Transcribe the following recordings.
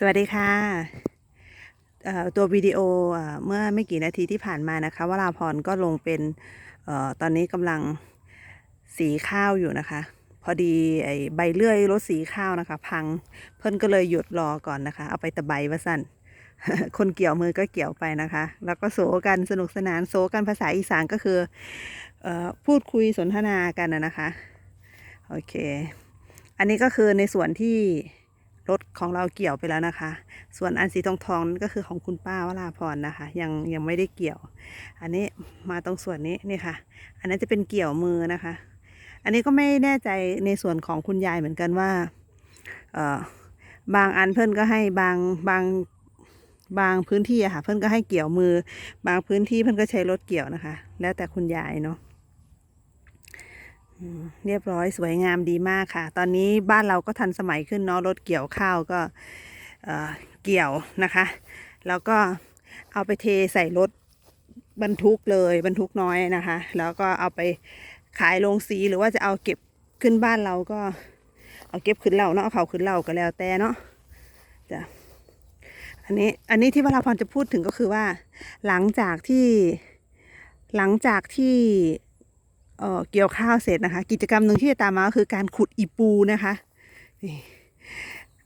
สวัสดีค่ะตัววิดีโอเมื่อไม่กี่นาทีที่ผ่านมานะคะวราพรก็ลงเป็นออตอนนี้กำลังสีข้าวอยู่นะคะ พอดีไอ้ใบเลื่อยรถสีข้าวนะคะ พังเพิ่นก็เลยหยุดรอก่อนนะคะ เอาไปตะไบว่าสั้นคนเกี่ยวมือก็เกี่ยวไปนะคะ แล้วก็โซกันสนุกสนานโซกันภาษาอีสานก็คืออพูดคุยสนทนากันนะนะคะโอเค อันนี้ก็คือในส่วนที่ รถของเราเกี่ยวไปแล้วนะคะ ส่วนอันสีทองทองๆนั่นก็คือของคุณป้าวราพรนะคะ ยังยังไม่ได้เกี่ยว อันนี้มาตรงส่วนนี้นี่ค่ะ อันนั้นจะเป็นเกี่ยวมือนะคะ อันนี้ก็ไม่แน่ใจในส่วนของคุณยายเหมือนกันว่าเอ่อบางอันเพื่อนก็ให้บางบางบางพื้นที่อะค่ะ เพื่อนก็ให้เกี่ยวมือ บางพื้นที่เพื่อนก็ใช้รถเกี่ยวนะคะ แล้วแต่คุณยายเนาะ เรียบร้อยสวยงามดีมากค่ะ ตอนนี้บ้านเราก็ทันสมัยขึ้นเนาะรถเกี่ยวข้าวก็เกี่ยวนะคะ แล้วก็เอาไปเทใส่รถบรรทุกเลยบรรทุกน้อยนะคะ แล้วก็เอาไปขายลงสีหรือว่าจะเอาเก็บขึ้นบ้านเราก็เอาเก็บขึ้นเราเนาะเอาเขาขึ้นเราก็แล้วแต่เนาะจ้ะอันนี้อันนี้ที่วราพรจะพูดถึงก็คือว่า หลังจากที่หลังจากที่ เอ่อเกี่ยวข้าวเสร็จนะคะ กิจกรรมหนึ่งที่จะตามมาก็คือการขุดอีปูนะคะนี่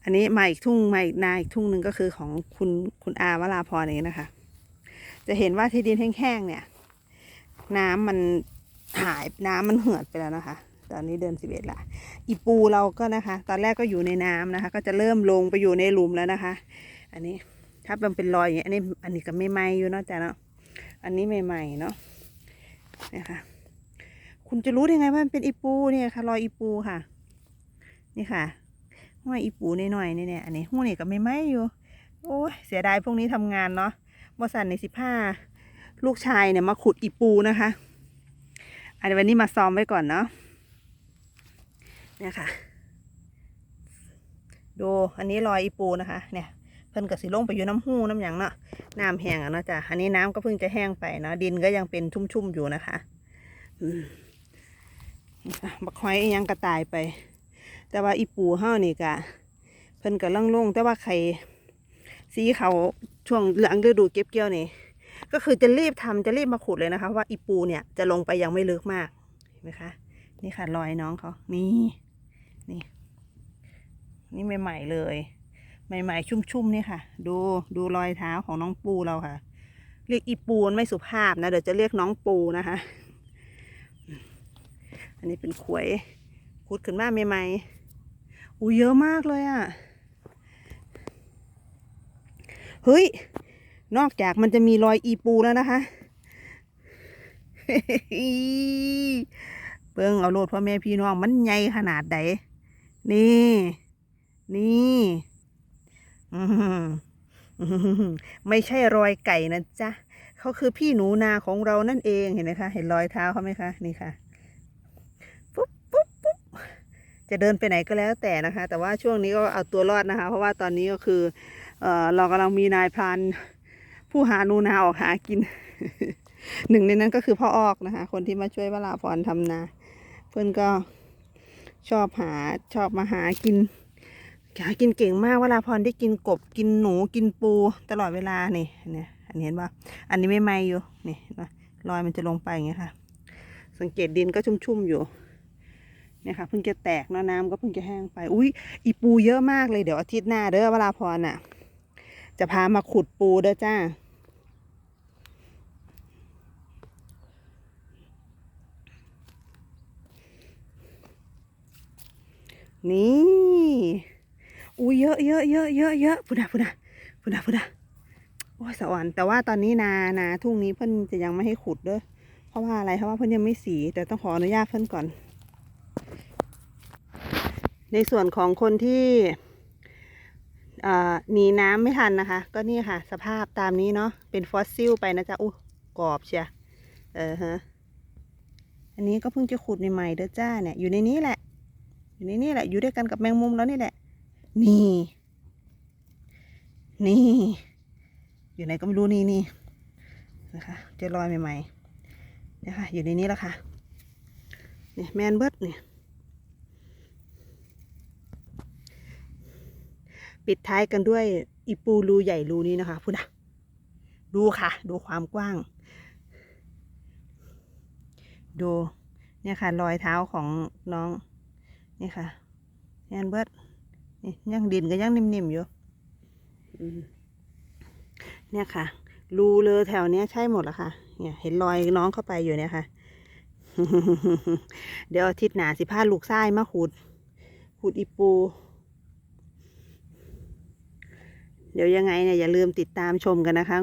อันนี้มาอีกทุ่งมาอีกนาอีกทุ่งหนึ่งก็คือของคุณคุณอาวราพรเองนะคะ จะเห็นว่าที่ดินแห้งๆเนี่ย น้ำมันหายน้ำมันเหือดไปแล้วนะคะ ตอนนี้เดือนสิบเอ็ดละอีปูเราก็นะคะ ตอนแรกก็อยู่ในน้ำนะคะ ก็จะเริ่มลงไปอยู่ในหลุมแล้วนะคะ อันนี้ถ้ามันเป็นรอยอย่างเงี้ยอันนี้อันนี้ก็ไม่ไหมอยู่เนาะจ๊ะเนาะอันนี้ใหม่ๆเนาะนี่ยค่ะ คุณจะรู้ได้ไงว่ามันเป็นอีปูเนี่ยค่ะรอยอีปูค่ะ นี่ค่ะห้อยอีปูนิดหน่อยๆนี่เนี่ยอันนี้หู้นี่ก็ไม่ไหมอยู่ โอ้เสียดายพวกนี้ทำงานเนาะบริษัทในสิบห้าลูกชายเนี่ยมาขุดอีปูนะคะ อันนี้วันนี้มาซ้อมไว้ก่อนเนาะเนี่ยค่ะ ดูอันนี้รอยอีปูนะคะ เนี่ยเพิ่นกับสิลงไปอยู่น้ำหูน้ำหยังเนาะน้ำแห้งอะเนาะจ้ะอันนี้น้ำก็เพิ่งจะแห้งไปเนาะดินก็ยังเป็นชุ่มๆอยู่นะคะ อืม บักหอยยังกระตายไป แต่ว่าอีปูเฮานี่กะเพิ่นกะลังลงแต่ว่าไข่สีเขาช่วงหลังฤดูเก็บเกี่ยวนี่ก็คือจะรีบทำจะรีบมาขุดเลยนะคะ ว่าอีปูเนี่ยจะลงไปยังไม่ลึกมากเห็นไหมคะ นี่ค่ะรอยน้องเขานี่นี่ นี่ใหม่ๆเลย ใหม่ๆ ชุ่มๆนี่ค่ะ ดูดูรอยเท้าของน้องปูเราค่ะ เรียกอีปูนไม่สุภาพนะเดี๋ยวจะเรียกน้องปูนะคะ อันนี้เป็นขวยขุดขึ้นมาใหม่ๆอู้เยอะมากเลยอะ่ะ เฮ้ย นอกจากมันจะมีรอยอีปูแล้วนะคะเบิ่งเอาโลดพ่อแม่พี่น้องมันใหญ่ขนาดใดนี่ นี่ไม่ใช่รอยไก่นะจ๊ะเขาคือพี่หนูนาของเรานั่นเองเห็นไหมคะ เห็นรอยเท้าเขาไหมคะ นี่ค่ะ ปุ๊บปุ๊บปุ๊บ จะเดินไปไหนก็แล้วแต่นะคะ แต่ว่าช่วงนี้ก็เอาตัวรอดนะคะ เพราะว่าตอนนี้ก็คือเออเรากำลังมีนายพรานผู้หาหนูนาออกหากิน หนึ่งในนั้นก็คือพ่อออกนะคะ คนที่มาช่วยวราพรทำนา เพื่อนก็ชอบหาชอบมาหากินหากินเก่งมากวราพรได้กินกบกินหนูกินปูตลอดเวลานี่เนี่ยอันนี้เห็นปะอันนี้ไม่ไหมอยู่นี่เห็นปะรอยมันจะลงไปอย่างเงี้ยค่ะ สังเกตดินก็ชุ่มๆอยู่ เนี่ยค่ะเพิ่งจะแตกเนะน้ำก็เพิ่งจะแห้งไป อุ้ยอีปูเยอะมากเลยเดี๋ยวอาทิตย์หน้าเด้อเวลาพรน่ะ จะพามาขุดปูเด้อจ้านี่ อุ้ยเยอะเยอะเยอะเยอะเยอะพุดาพุดาพุดาพุดาโอ้ยสวรรค์แต่ว่าตอนนี้นานาทุ่งนี้เพิ่นจะยังไม่ให้ขุดเด้อเพราะว่าอะไรเพราะว่าเพิ่นยังไม่สี แต่ต้องขออนุญาตเพิ่นก่อน ในส่วนของคนที่หนีน้ำไม่ทันนะคะ ก็นี่ค่ะ สภาพตามนี้เนาะเป็นฟอสซิลไปนะจ๊ะอู้กรอบเชียเออฮะอันนี้ก็เพิ่งจะขุดใหม่ๆเด้อจ้าเนี่ยอยู่ในนี้แหละ อยู่ในนี้แหละ อยู่ด้วยกันกับแมงมุมแล้วนี่แหละ นี่ นี่ อยู่ไหนก็ไม่รู้นี่นี่นะคะเจอรอยใหม่ๆนี่ยค่ะอยู่ในนี้แล้วค่ะเนี่ยแมนเบิร์ดเนี่ย ปิดท้ายกันด้วยอีปูรูใหญ่รูนี้นะคะพูดนะดูค่ะ ดูความกว้าง ดูเนี่ยค่ะ รอยเท้าของน้องนี่ค่ะแอนเบิร์ดนี่ยังดินก็ยังนิ่มๆอยู่เนี่ยค่ะ รูเลยแถวเนี้ยใช่หมดแล้วค่ะ เนี่ย เห็นรอยน้องเข้าไปอยู่เนี่ยค่ะ เดี๋ยวอาทิตย์หนาสิพาลูกไส้มาขุดขุดอีปู เดี๋ยวยังไงเนี่ยอย่าลืมติดตามชมกันนะคะ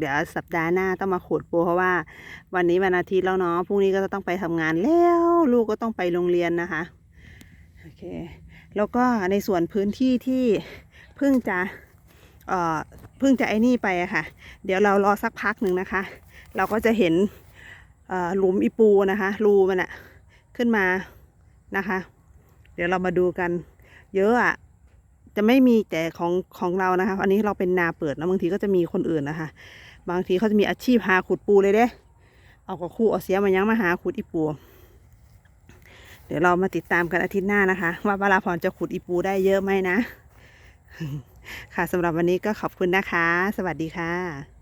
เดี๋ยวสัปดาห์หน้าต้องมาขุดปูเพราะว่า วันนี้วันอาทิตย์แล้วเนาะพรุ่งนี้ก็ต้องไปทำงานแล้ว ลูกก็ต้องไปโรงเรียนนะคะโอเคแล้วก็ในส่วนพื้นที่ที่เพิ่งจะเอ่อเพิ่งจะไอ้นี่ไปอะค่ะ เดี๋ยวเรารอสักพักหนึ่งนะคะ เราก็จะเห็นเอ่อหลุมอีปูนะคะรูมันอะขึ้นมานะคะ เดี๋ยวเรามาดูกันเยอะอะ จะไม่มีแต่ของของเรานะคะ อันนี้เราเป็นนาเปิดนะบางทีก็จะมีคนอื่นนะคะ บางทีเขาจะมีอาชีพหาขุดปูเลยเด้ เอากระคู่เอาเสียมายังมาหาขุดอีปู เดี๋ยวเรามาติดตามกันอาทิตย์หน้านะคะ ว่าบาราพรจะขุดอีปูได้เยอะไหมนะ ค่ะสำหรับวันนี้ก็ขอบคุณนะคะ สวัสดีค่ะ